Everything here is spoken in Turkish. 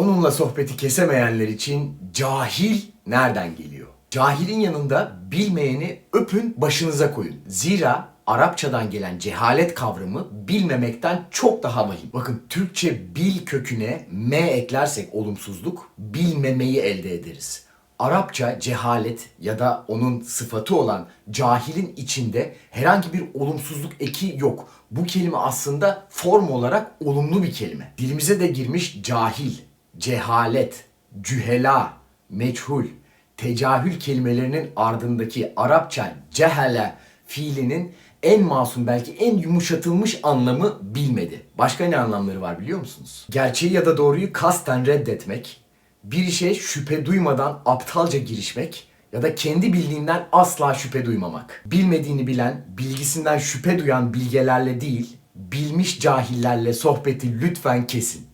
Onunla sohbeti kesemeyenler için cahil nereden geliyor? Cahilin yanında bilmeyeni öpün başınıza koyun. Zira Arapçadan gelen cehalet kavramı bilmemekten çok daha vahim. Bakın Türkçe bil köküne m eklersek olumsuzluk bilmemeyi elde ederiz. Arapça cehalet ya da onun sıfatı olan cahilin içinde herhangi bir olumsuzluk eki yok. Bu kelime aslında form olarak olumlu bir kelime. Dilimize de girmiş cahil, cehalet, cühela, meçhul, tecahül kelimelerinin ardındaki Arapça cehele fiilinin en masum belki en yumuşatılmış anlamı bilmedi. Başka ne anlamları var biliyor musunuz? Gerçeği ya da doğruyu kasten reddetmek, bir işe şüphe duymadan aptalca girişmek ya da kendi bildiğinden asla şüphe duymamak. Bilmediğini bilen, bilgisinden şüphe duyan bilgelerle değil, bilmiş cahillerle sohbeti lütfen kesin.